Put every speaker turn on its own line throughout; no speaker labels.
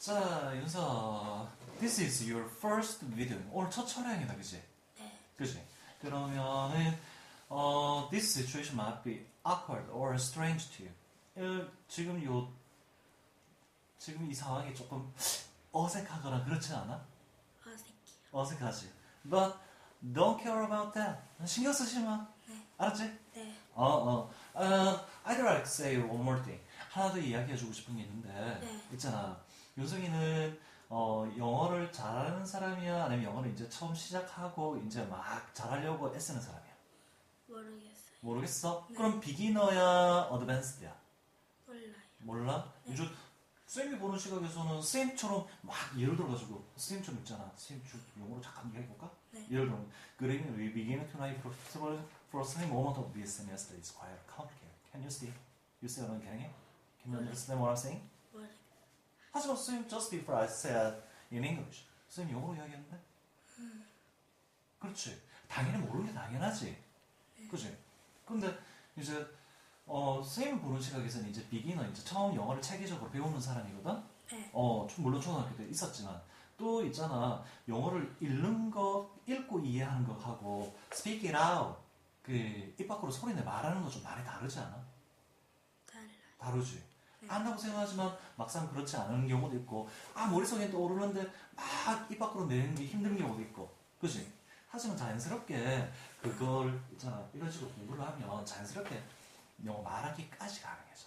자, 윤서. This is your first video. 오늘 첫 촬영이다, 그지?
네.
그지? 그러면은, 어, this situation might be awkward or strange to you. 어, 지금 요, 지금 이 상황이 조금 어색하거나 그렇지 않아?
어색해요.
어색하지. But don't care about that. 신경 쓰지 마.
네.
알았지?
네.
어, 어. 어, I'd like to say one more thing. 하나 더 이야기해주고 싶은 게 있는데,
네.
있잖아. 윤성이는 어, 영어를 잘하는 사람이야? 아니면 영어를 이제 처음 시작하고 이제 막 잘하려고 애쓰는 사람이야?
모르겠어요.
모르겠어?
네.
그럼 비기너야? 어드밴스드야?
몰라요.
몰라?
네.
요즘 쌤이 보는 시각에서는 쌤처럼 막 예를 들어가지고 쌤처럼 있잖아. 쌤좀 영어로 잠깐 이야기해볼까?
네.
예를 Good evening, we begin tonight for for some moment of this semester is quite complicated. Can you see? You see what I'm getting at? Can you understand what I'm saying?
모르겠어요.
하지만 쌤 just before I said in English. 쌤 영어로 이야기했는데? 그렇지. 당연히 모르는 게 당연하지. 그지? 근데 이제 어, 쌤이 보는 시각에서는 이제 비기너, 이제 처음 영어를 체계적으로 배우는 사람이거든?
네.
어, 좀 물론 초등학교 때 있었지만 또 있잖아. 영어를 읽는 거, 읽고 이해하는 거 하고 speak it out. 그, 입 밖으로 소리내 말하는 거좀 많이 다르지 않아? 다르지.
네.
안다고 생각하지만 막상 그렇지 않은 경우도 있고, 아, 머릿속에 떠오르는데 막 입 밖으로 내는 게 힘든 경우도 있고, 그지? 하지만 자연스럽게 그걸 있잖아. 이런 식으로 공부를 하면 자연스럽게 영어 말하기까지 가능해져.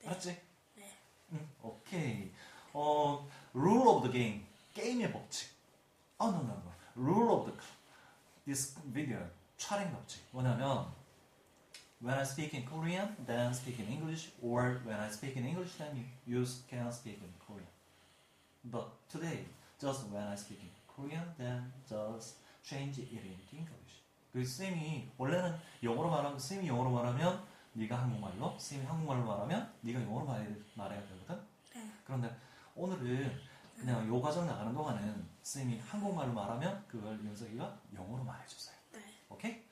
네.
알았지?
네.
응, 오케이. 어, rule of the game. 게임의 법칙. 어, no, no, no. rule of the this video. 촬영 법칙. 뭐냐면, when I speak in Korean, then speak in English, or when I speak in English, then you, can speak in Korean. But today, just when I speak in Korean, then just change it into English. 그 쌤이 원래는 영어로 말하면 쌤이 영어로 말하면 네가 한국말로, 쌤이 한국말로 말하면 네가 영어로 말해, 말해야 되거든.
네.
그런데 오늘은 그냥 요 과정 나가는 동안은 쌤이 한국말로 말하면 그걸 윤석이가 영어로 말해주세요.
네.
오케이?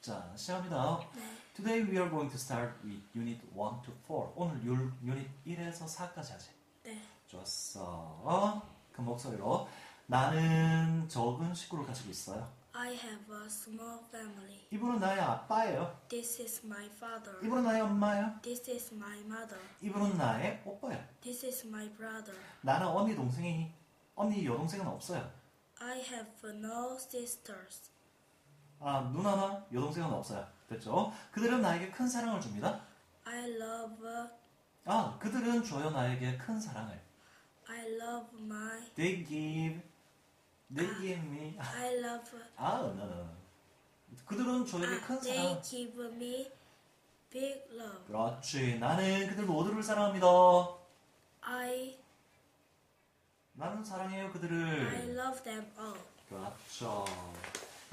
자, 시작합니다.
네.
Today we are going to start with Unit 1 to 4. 오늘 유, 유닛 1에서 4까지 하지.
네.
좋았어. 그 목소리로 나는 적은 식구를 가지고 있어요.
I have a small family.
이분은 나의 아빠예요.
This is my father.
이분은 나의 엄마예요.
This is my mother.
이분은 나의 오빠예요.
This is my brother.
나는 언니 동생이 언니 여동생은 없어요.
I have no sisters.
아 누나나 여동생은 없어요. 됐죠? 그들은 나에게 큰 사랑을 줍니다.
I love
아 그들은 줘요 나에게 큰 사랑을.
I love my
They give, they give me.
I love
아, no, no, no. 그들은 저에게 큰
Ah, they
사랑.
give me big love.
그렇지. 나는 그들 모두를 사랑합니다.
I
나는 사랑해요
I
그들을.
love them all.
그렇죠.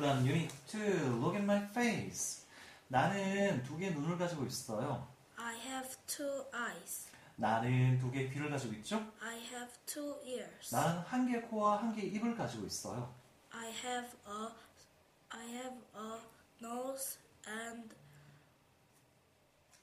그다음 유닛 2. Look at my face. 나는 두 개의 눈을 가지고 있어요.
I have two eyes.
나는 두 개의 귀를 가지고 있죠.
I have two ears.
나는 한 개의 코와 한 개의 입을 가지고 있어요.
I have a I have a nose and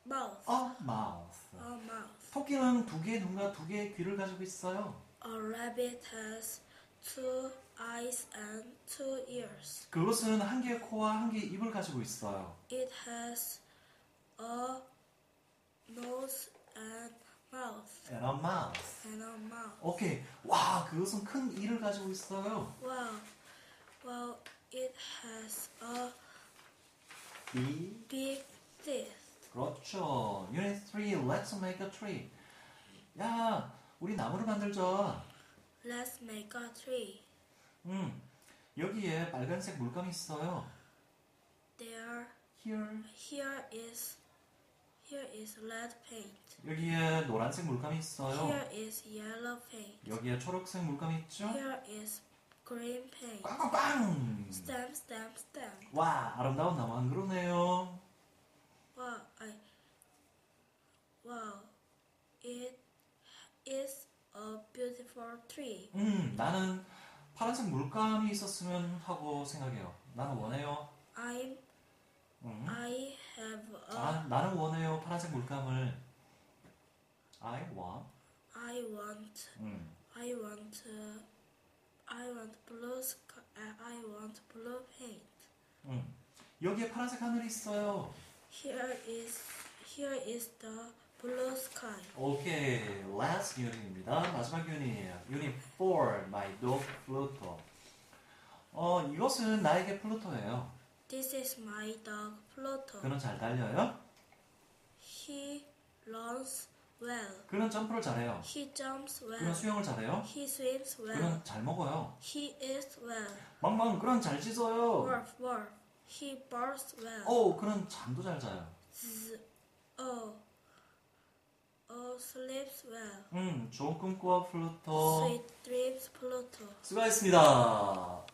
mouth.
A mouth.
A mouth.
토끼는 두 개의 눈과 두 개의 귀를 가지고 있어요.
A rabbit has two eyes and two ears.
그것은 한 개의 코와 한 개의 입을 가지고 있어요.
It has a nose and mouth
And a mouth.
and a mouth.
오케이. 와, 그것은 큰 이를 가지고 있어요.
Wow. Well, it has a
이.
big teeth.
그렇죠. Unit 3, let's make a tree. 야, 우리 나무를 만들자.
Let's make a tree.
음, 여기에 빨간색 물감이 있어요.
There,
Here.
here is, here is red paint.
여기에 노란색 물감이 있어요.
Here is yellow paint.
여기에 초록색 물감이 있죠.
Here is green paint.
빵빵빵!
Stamp, stamp, stamp.
와, 아름다운 나무 한 그루네요.
Wow, I, wow, it is beautiful tree.
음, 나는 파란색 물감이 있었으면 하고 생각해요. 나는 원해요.
I'm,
음.
I have a,
아, 나는 원해요. 파란색 물감을. I want.
I want,
음.
I want uh, I want blue sky. uh, I want blue paint.
음. 여기에 파란색 하늘이 있어요.
Here is here is the blue sky.
오케이, last unit입니다. 마지막 유닛이에요. 유닛 4, my dog Pluto. 어, 이것은 나에게 플루토예요.
This is my dog Pluto.
그는 잘 달려요.
He runs well.
그는 점프를 잘해요.
He jumps
그는
well.
수영을 잘해요.
He swims well.
그는 잘 먹어요.
He eats well.
망망, 그는 잘 짖어요.
Wolf, wolf. He barks well.
오, 그는 잠도 잘 자요.
Z, oh. Oh, sleeps well.
음, 좋은 꿈 꾸어 플루토.
Sweet dreams, Pluto.
수고하셨습니다.